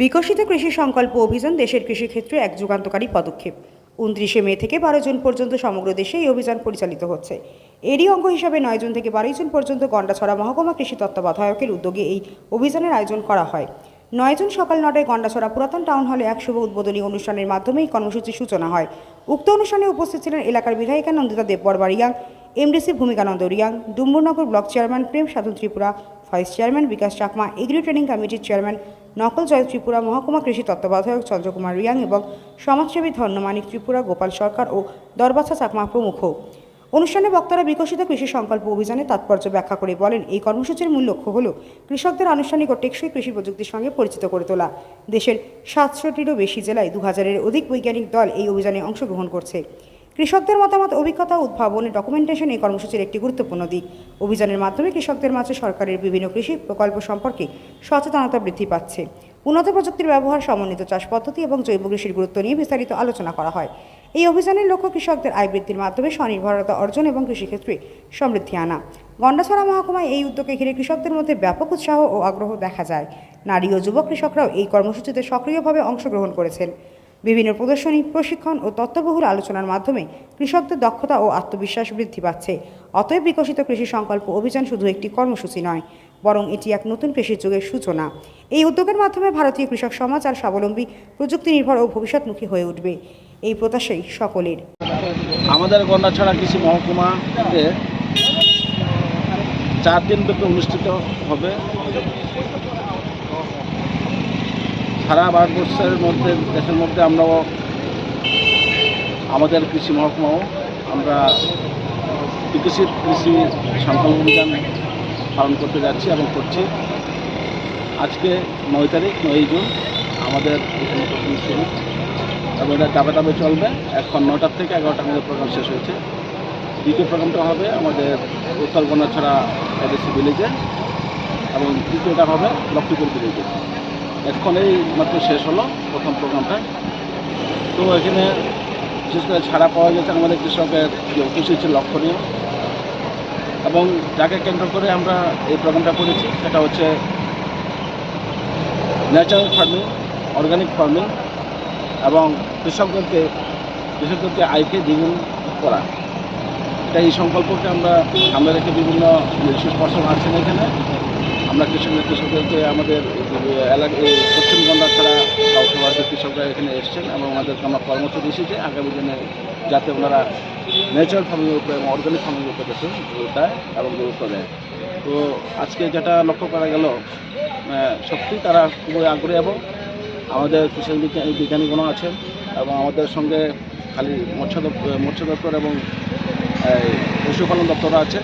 বিকশিত কৃষি সংকল্প অভিযান দেশের কৃষিক্ষেত্রে এক যুগান্তকারী পদক্ষেপ। উনত্রিশে মে থেকে বারো জুন পর্যন্ত সমগ্র দেশে এই অভিযান পরিচালিত হচ্ছে। এরই অঙ্গ হিসাবে নয় জুন থেকে বারোই জুন পর্যন্ত গন্ডাছড়া মহকুমা কৃষি তত্ত্বাবধায়কের উদ্যোগে এই অভিযানের আয়োজন করা হয়। নয় জুন সকাল নটায় গন্ডাছড়া পুরাতন টাউন হলে এক শুভ উদ্বোধনী অনুষ্ঠানের মাধ্যমে এই কর্মসূচির সূচনা হয়। উক্ত অনুষ্ঠানে উপস্থিত ছিলেন এলাকার বিধায়িকা Nandita Debbarma Reang, MDC Bhumikananda Reang, Dumburnagar block chairman Prem Sadhu Tripura vice chairman Bikash Chakma, agri training কমিটির চেয়ারম্যান নকল জয় ত্রিপুরা, মহকুমা কৃষি তত্ত্বাবধায়ক চন্দ্রকুমার রিয়াং এবং সমাজসেবী ধন্যমানিক ত্রিপুরা গোপাল সরকার ও দরবাসা চাকমা প্রমুখ। অনুষ্ঠানে বক্তারা বিকশিত কৃষি সংকল্প অভিযানের তাৎপর্য ব্যাখ্যা করে বলেন, এই কর্মসূচির মূল লক্ষ্য হল কৃষকদের আনুষ্ঠানিক ও টেকসই কৃষি প্রযুক্তির সঙ্গে পরিচিত করে তোলা। দেশের সাতশোটিরও বেশি জেলায় দু হাজারের অধিক বৈজ্ঞানিক দল এই অভিযানে অংশগ্রহণ করছে। কৃষকদের মতামত, অভিজ্ঞতা, উদ্ভাবন ডকুমেন্টেশন এই কর্মসূচির একটি গুরুত্বপূর্ণ দিক। অভিযানের মাধ্যমে কৃষকদের মাঝে সরকারের বিভিন্ন কৃষি প্রকল্প সম্পর্কে সচেতনতা বৃদ্ধি পাচ্ছে। উন্নত প্রযুক্তির ব্যবহার, সমন্বিত চাষ পদ্ধতি এবং জৈব কৃষির গুরুত্ব নিয়ে বিস্তারিত আলোচনা করা হয়। এই অভিযানের লক্ষ্য কৃষকদের আয় বৃদ্ধির মাধ্যমে স্বনির্ভরতা অর্জন এবং কৃষিক্ষেত্রে সমৃদ্ধি আনা। গন্ডাছড়া মহকুমায় এই উদ্যোগে ঘিরে কৃষকদের মধ্যে ব্যাপক উৎসাহ ও আগ্রহ দেখা যায়। নারী ও যুবক কৃষকরাও এই কর্মসূচিতে সক্রিয়ভাবে অংশগ্রহণ করেছেন। বিভিন্ন প্রদর্শনী, প্রশিক্ষণ ও তত্ত্ববহুল আলোচনার মাধ্যমে কৃষকদের দক্ষতা ও আত্মবিশ্বাস বৃদ্ধি পাচ্ছে। অতএব বিকশিত কৃষি সংকল্প অভিযান শুধু একটি কর্মসূচি নয়, বরং এটি এক নতুন কৃষি যুগের সূচনা। এই উদ্যোগের মাধ্যমে ভারতীয় কৃষক সমাজ আর স্বাবলম্বী প্রযুক্তি নির্ভর ও ভবিষ্যৎমুখী হয়ে উঠবে। এই প্রত্যাশাই সকলের। আমাদের গন্ডাছড়া কৃষি মহকুমাতে চার দিন ব্যাপী অনুষ্ঠিত হবে। সারা ভারতবর্ষের মধ্যে, দেশের মধ্যে আমরাও আমাদের কৃষি মহকুমাও আমরা বিকশিত কৃষি সংকল্প অভিযান পালন করতে যাচ্ছি এবং করছি। আজকে নয় তারিখ নয় জুন, আমাদের এখানে প্রথম শুরু এবং এটা দাবে দাবে চলবে। এখন নটার থেকে এগারোটার মধ্যে প্রোগ্রাম শেষ হয়েছে। দ্বিতীয় প্রোগ্রামটা হবে আমাদের উত্তর গণাছড়া এদেশি ভিলেজে এবং তৃতীয়টা হবে লক্ষ্মীপুর ভিলেজে এখন এই মাত্র শেষ হলো প্রথম প্রোগ্রামটা। তো এখানে বিশেষ করে ছাড়া পাওয়া গেছে আমাদের কৃষকের যে হচ্ছে লক্ষণীয়। এবং যাকে কেন্দ্র করে আমরা এই প্রোগ্রামটা করেছি, সেটা হচ্ছে ন্যাচারাল ফার্মিং অর্গানিক ফার্মিং এবং কৃষকদেরকে কৃষকদেরকে আয়কে দ্বিগুণ করা। এটা এই সংকল্পকে আমরা সামনে রেখে বিভিন্ন বিশেষ পার্সন আছেন এখানে। আমরা কৃষকদের কৃষকদেরকে আমাদের এলাকা পশ্চিম ছাড়া গাঁওসভাতে কৃষকরা এখানে এসছেন এবং ওনাদেরকে আমরা পরামর্শ দিয়েছি আগামী দিনে যাতে ওনারা ন্যাচারাল ফার্মিংয়ের উপরে এবং অর্গানিক ফার্মিংয়ের উপরে বেশি দেয় এবং গুরুত্ব দেয়। তো আজকে যেটা লক্ষ্য করা গেল সত্যি তারা খুবই আগ্রহী এবং আমাদের কৃষি বিজ্ঞানী বিজ্ঞানীগণও আছেন এবং আমাদের সঙ্গে খালি মৎস্য দপ্তর মৎস্য দপ্তর এবং পশুপালন দপ্তরও আছে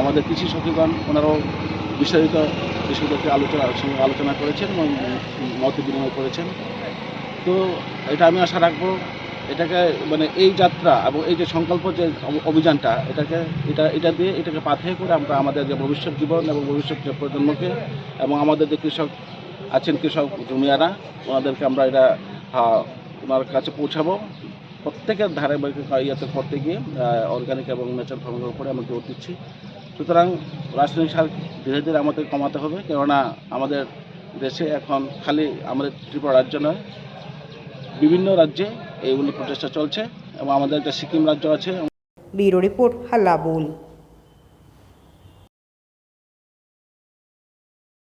আমাদের কৃষি সখীগণ ওনারাও বিস্তারিত কৃষকদেরকে আলোচনা সঙ্গে আলোচনা করেছেন এবং মত বিনিময় করেছেন। তো এটা আমি আশা রাখব, এটাকে মানে এই যাত্রা এবং এই যে সংকল্প যে অভিযানটা, এটাকে, এটা এটা দিয়ে এটাকে পাথে করে আমরা আমাদের যে ভবিষ্যৎ জীবন এবং ভবিষ্যৎ যে প্রজন্মকে এবং আমাদের যে কৃষক আছেন, কৃষক জমিয়ারা, ওনাদেরকে আমরা এটা ওনার কাছে পৌঁছাবো। প্রত্যেকের ধারে ইয়েতে করতে গিয়ে অর্গানিক এবং ন্যাচারাল ফার্মিংয়ের উপরে আমরা জোর দিচ্ছি। সুতরাং রাসায়নিক সার ধীরে ধীরে আমাদের কমাতে হবে, কেননা আমাদের দেশে এখন খালি আমাদের ত্রিপুরা রাজ্য নয়, বিভিন্ন রাজ্যে এইগুলি প্রচেষ্টা চলছে এবং আমাদের একটা সিকিম রাজ্য আছে। ব্যুরো রিপোর্ট হাল্লা বোল